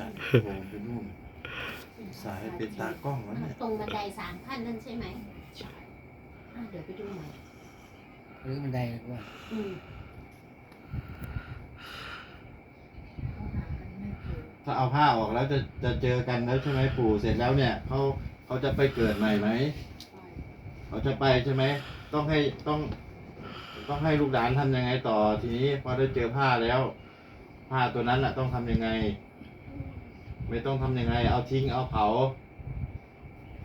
จัดโผล่ไปนู่นสายเป็นตากล้องแล้วเนี่ยตรงบันไดสามขั้นนั่นใช่ไหมอะเดี๋ยวไปดูหน่อยหรือบันไดด้วยอืมถ้าเอาผ้าออกแล้วจะจะเจอกันแล้วใช่ไหมปู่เสร็จแล้วเนี่ยเขาเขาจะไปเกิดใหม่ไหมเขาจะไปใช่ไหมต้องให้ต้อง ต้องให้ลูกหลานทำยังไงต่อทีนี้พอได้เจอผ้าแล้ว ผ้าตัวนั้นอะ ต้องทำยังไง ไม่ต้องทำยังไง เอาทิ้งเอาเผา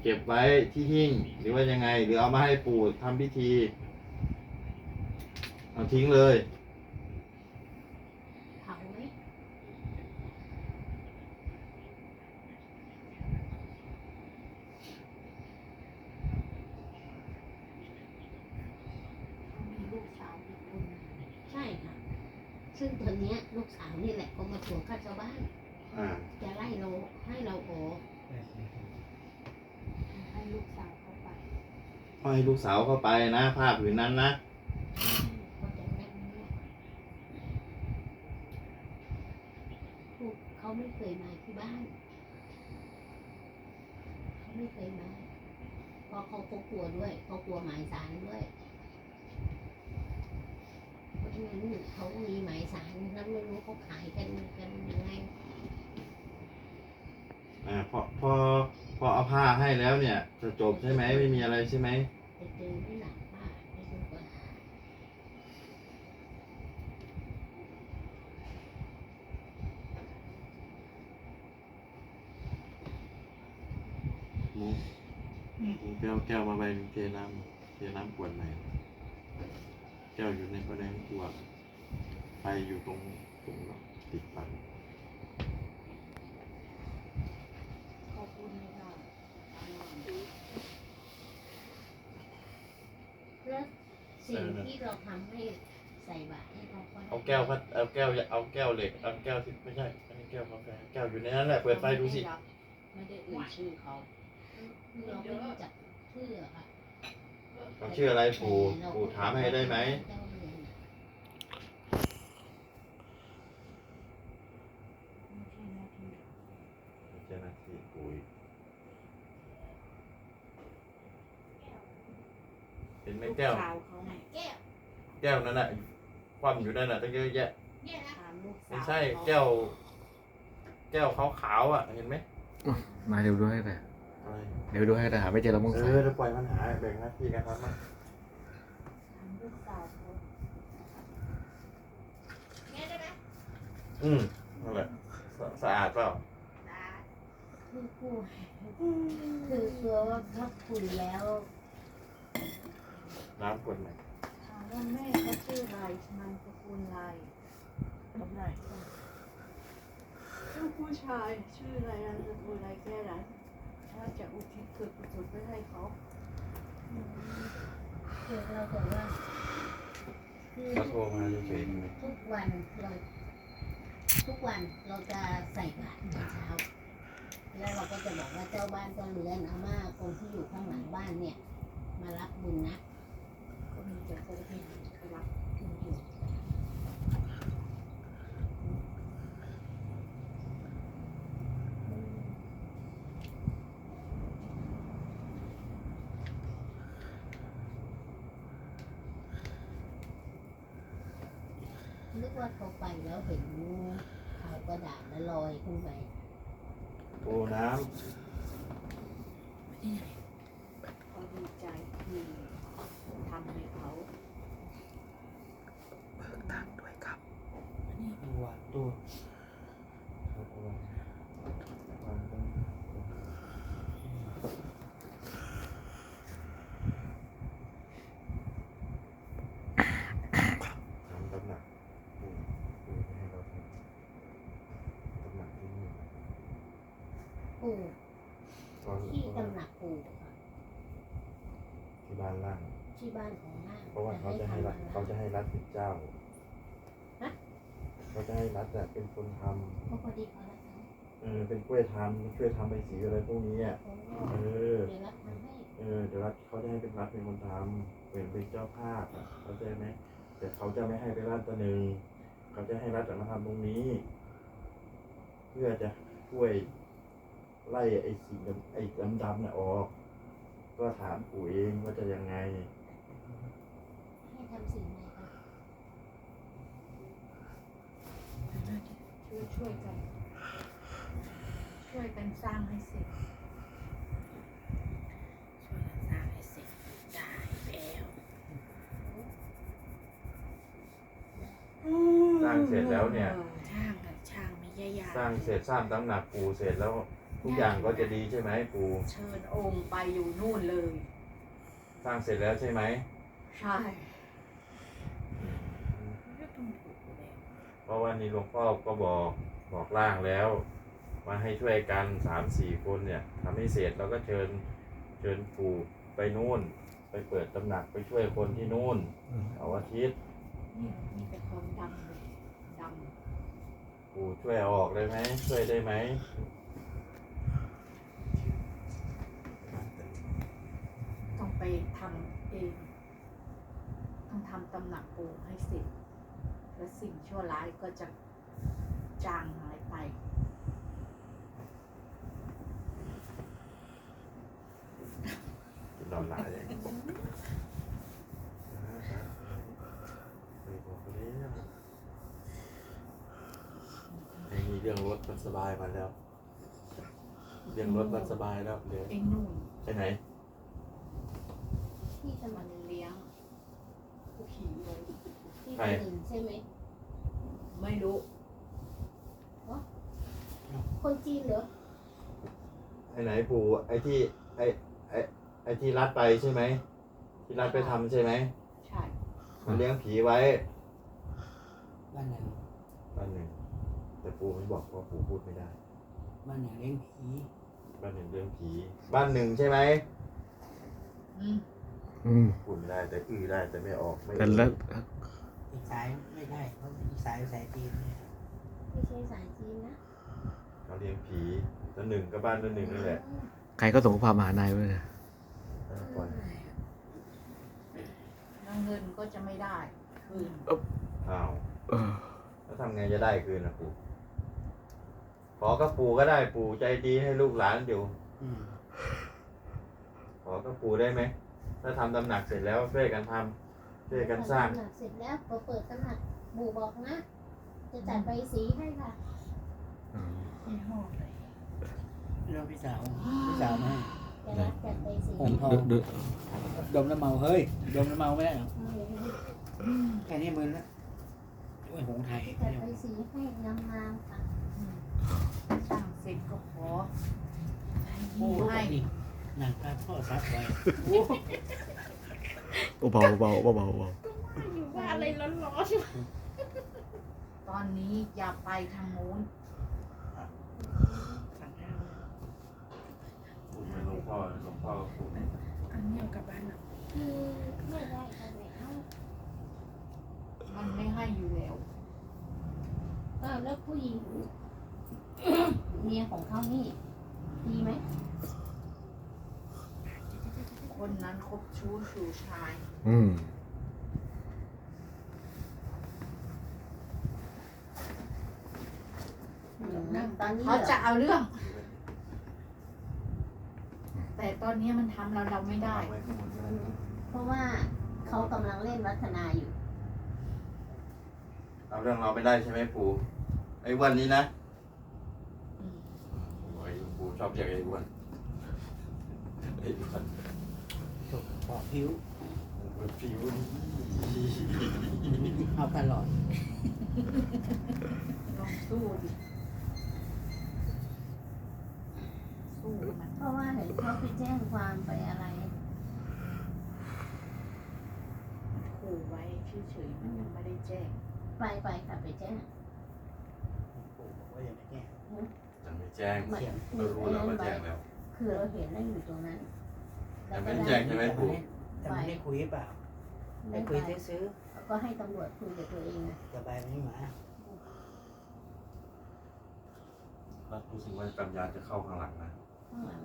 เก็บไว้ที่หิ้งหรือว่ายังไง หรือเอามาให้ปู่ทำพิธี เอาทิ้งเลย เผาไหมใช่ค่ะ ซึ่งตอนเนี้ยลูกสาวนี่แหละก็มาทวงค่าชาวบ้าน อ่าจะไล่เราให้เราออกให้ลูกสาวเข้าไปก็ให้ลูกสาวเข้าไปนะ ผ้าผืนนั้นนะก็จะแม่นเนี่ยลูกเขาไม่เคยมาที่บ้าน เขาไม่เคยมาเพราะเขาก็กลัวด้วยเขากลัวหมายสารด้วยเพราะฉะนั้นเขามีหมายสารแล้วไม่รู้เขาขายกันกันยังไง อ่าพอพอพอเอาผ้าให้แล้วเนี่ยจะจบใช่ไหมไม่มีอะไรใช่ไหมจะเจอไม่หนักมากไม่รู้ว่าหมูหมูแก้วแก้วมาใบเทน้ำเทน้ำขวดใหม่แก้วอยู่ในประเด็นขวดไฟอยู่ตรงตรงติดปัน ขอบคุณค่ะ แล้วสิ่งที่เราทำให้ใส่บาตรให้เขาก็ได้เอาแก้วพัดเอาแก้วเอาแก้วเหล็กเอาแก้วที่ไม่ใช่อันนี้แก้วกาแฟแก้วอยู่ในนั้นแหละเปิดไฟดูสิไม่ได้เอ่ยชื่อเขาเราไม่รู้จักชื่อค่ะเขาชื่ออะไรปู่ปู่ถามให้ได้ไหมเจ้าเรือน เจ้าหน้าที่ปู่อีก เห็นไหมแก้ว สาวเขาไงแก้วแก้วนั้นน่ะคว่ำอยู่นั่นน่ะตั้งเยอะแยะ เนี่ยนะถามลูกสาวไม่ใช่แก้ว แก้วขาวๆอะ เห็นไหมมาเดี๋ยวดูให้แต่อะไรเดี๋ยวดูให้แต่หาไม่เจอแล้วมึงเอใส่อจะปล่อยมันหาแบ่งหน้าที่กันทำมั้งถามลูกสาวเขาเนี่ยได้ไหมอืมนั่นแหละสะสะอาดเปล่าคือพูดคือกลัวว่าถ้าคุยแล้ว น้ำกดไหนถามว่าแม่เขาชื่ออะไรนามสกุลอะไรตำไหนชื่อผู้ชายชื่ออะไรนามสกุลอะไรแค่นั้นถ้าจะอุทิศส่วนกุศลไปให้เขาคือเราบอกว่าคือเขาโทรมาเฉยๆไหมทุกวันเราทุกวันเราจะใส่บาตรตอนเช้าแล้วเราก็จะบอกว่าเจ้าบ้านเจ้าเรือนอาม่าคนที่อยู่ข้างหลังบ้านเนี่ย มารับบุญนะก็มีแต่ค นที่ไปรับคืออยู่นึกว่าเขาไปแล้วเห็นเขากระดาษแล้วลอยขึ้นไปโอ้น้เขาดีใจที่ทำให้เขา ตังด้วยครับำวางตู้วางตรงทำตำหนักปู่ปู่จะให้เราทำตำหนักที่นี่ปู่ตอนที่ตำหนักปู่ค่ะที่บ้านล่าง ที่บ้านของนาคเพราะว่าเขาจะให้รัฐทำเขาจะให้รัฐเป็นเจ้าฮะ เขาจะให้รัฐอะเป็นคนทเพราะพอดีเขารักเขาำเออเป็นกล้วยทำช่วยทำใบสีอะไรพวกนี้อะเขาเออ เดี๋ยวรักทำให้เออเดี๋ยวรัฐเขาจะให้เป็นรัฐเป็นคนทำเป็นเป็นเจ้าภาพอะเข้าใจไหมแต่เขาจะไม่ให้ไปรัฐตัวหนึ่งเขาจะให้รัฐอะมาทำตรงนี้ เพื่อจะช่วยไล่ไอ้สิ่งดำไอ้ดำๆเนี่ยออก ก็ถามปู่เองว่าจะยังไง ให้ทำสิ่งไหนคะ ช่วยช่วยกัน ช่วยกันสร้างให้เสร็จช่วยกันสร้างให้เสร็จได้แล้วสร้างเสร็จแล้วเนี่ย ช่างกับช่างไม่ยากๆสร้างเสร็จสร้างตำหนักปู่เสร็จแล้วทุกอย่างก็จะดีใช่ไหมปู่เชิญองค์ไปอยู่นู่นเลย สร้างเสร็จแล้วใช่ไหมใช่ ก็ต้องถูกอยู่แล้ว เพ ราะวันนี้หลวงพ่อก็บอกบอกร่างแล้วว่าให้ช่วยกันสามสี่คนเนี่ยทำให้เสร็จแล้วก็เชิญเชิญปู่ไปนู่น ไปเปิดตำหนักไปช่วยคนที่นู่นเสาร์อาทิตย์นี่มีแต่ความดำปู่ช่วยออกได้ไหมช่วยได้ไหมต้องไปทำเองต้องทำตำหนักปูให้เสร็จ และสิ่งชั่วร้ายก็จะจางหายไป นอนหลายอย่างไปบอกเขาแล้วไอ้นี่เรื่องรถมันสบายมาแล้ว เรื่องรถมันสบายแล้วเดี๋ยวไอ้นู่นไปไหน ที่สมัมัคนรเลี้ยงผีไว้ ที่ไปสลินใช่ไหมไม่รู้ คนจีนเหรอไอ้ไหนปู่ไอ้ที่ไอ้ไอ้ไอ้ที่รัดไปใช่ไหมที่รัดไปทำใช่ไหมใช่ มันเลี้ยงผีไว้บ้านไหนบ้านหนึ่ง แต่ปู่ไม่บอกเพราะปู่พูดไม่ได้ บ้านไหนเลี้ยงผีบ้านหนึ่งเลี้ยงผี บ้านหนึ่งใช่ไหมอืมอืมพูดไม่ได้แต่อื้อได้แต่ไม่ออกไม่แต่ละ อีกสายไม่ได้เพราะอีกสายสายจีนเนี่ยไม่ใช่สายจีนนะเขาเลี้ยงผีตัวหนึ่งก็บ้านตัวหนึ่งนี่แหละใครก็ส่งข้อความมาหานายไว้เลยเออปล่อยแล้วเงินก็จะไม่ได้คืนอ้าวเออแล้วทำไงจะได้คืนนะปู่ขอกับปู่ก็ได้ปู่ใจดีให้ลูกหลานอยู่ อืมขอกับปู่ได้ไหมถ้าทำตำหนักเสร็จแล้วช่วยกันทำ ช่วยกันสร้างตำหนักเสร็จแล้วพอเปิดตำหนักบูบอกนะ จะจัดใบสีให้ค่ะอืมไม่หอดเลยเราพี่สาวพี่สาวมาจะรับจัดใบสีผมทองดูดูดมน้ำเมาเฮ้ยดมน้ำเมาไม่ได้หรอกแค่นี้มึนแล้วโอ้ยหงไทยจัดใบสีให้งามๆค่ะอืมสร้างเสร็จก็ขอโอ้ให้หนังตาพ่อซับไว้ เบาเบาเบาเบาเบาอยู่ว่าอะไรร้อนตอนนี้อย่าไปทางนู้นๆสั่งห้ามปู่เป็นหลวงพ่อหลวงพ่อปู่อันนี้เอากลับบ้านอะคือไม่ได้ค่ะไม่เอามันไม่ให้อยู่แล้วเออแล้วผู้หญิง เมียของเขานี่ดีไหม คนนั้นคบชู้สู่ชาย อืมตอนนี้เขาเหรจะอเอาเรื่อง แต่ตอนนี้มันทำเราเราไม่ได้เอาว้ข้างบนก็ได้ เพราะว่าเขากำลังเล่นวัฒนาอยู่ เอาเรื่องเราไม่ได้ใช่ไหมปู่ไอ้อ้วันนี้นะอืมโอ้ยปู่ชอบเรียกไอ้อ้วันไอ้อ้วันตก ปอกผิวมันผิวเอาตลอดลองสู้ดิสู้มันเพราะว่าเห็นเขาไปแจ้งความไปอะไรขู่ไว้เฉยๆมันยังไม่ได้แจ้ง ไปไปค่ะไปแจ้งปู่บอกว่าอย่าไปแก้ยังไม่แจ้งมันเรารู้แล้วว่าแจ้งแล้ว คือเราเห็นได้อยู่ตรงนั้น แต่ไม่ได้แจ้งใช่ไหมปู่ แต่ไม่ได้คุยเปล่าได้ได้ไปคุยซื้อก็ให้ตำรวจคุยกับตัวเองนะๆจะไปไหมหมาแล้วรู้สึกว่ากำยานจะเข้าข้างหลังนะข้างหลัง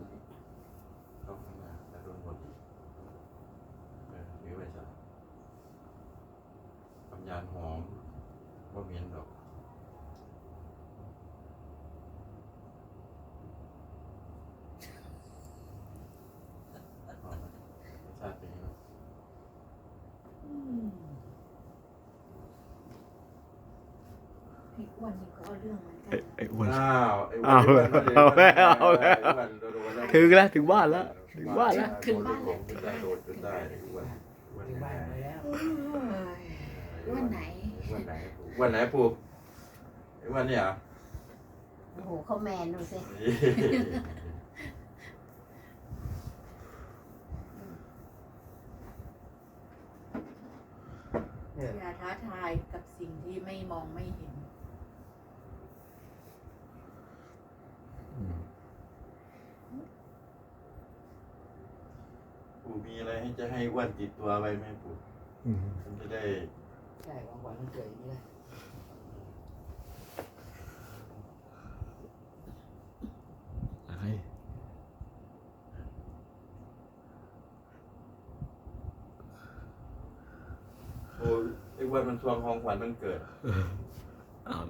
เข้าข้างหน้าแต่โดนบดอีกเออหรือไว้ซะกำยานหอมว่าเหม็นดอก วันนี้ก็เอาเรื่องเหมือนกัไอ้นไอ้อ้วน อ้าวไอ้อ้าวอ้วนมันเอาแล้วอ้วนเอาแล้วอ้วนโดนโดนแล้วถึงแล้วถึงบ้านแล้ว ถึงบ้านแล้วขึ้นบ้านแล้วขึ้นได้โดดขึ้นได้อ้วนอ้วนถึงบ้านไปแล้ววันไหน วันไหนวันไหนปู่ไอ้วันเนี่ยเหรอโอ้โหเขาแมนดูสิเนี่ยอย่าท้าทายกับสิ่งที่ไม่มองไม่เห็น อืม ปู่ มีอะไรให้จะให้อ้วนติดตัวไว้ไหมปู่อืมมันจะได้ใช่ของขวัญมันเกิดอย่างนี้เลยอะไรปู่ไอ้อ้วนมันทวงของขวัญมันเกิด อ้าว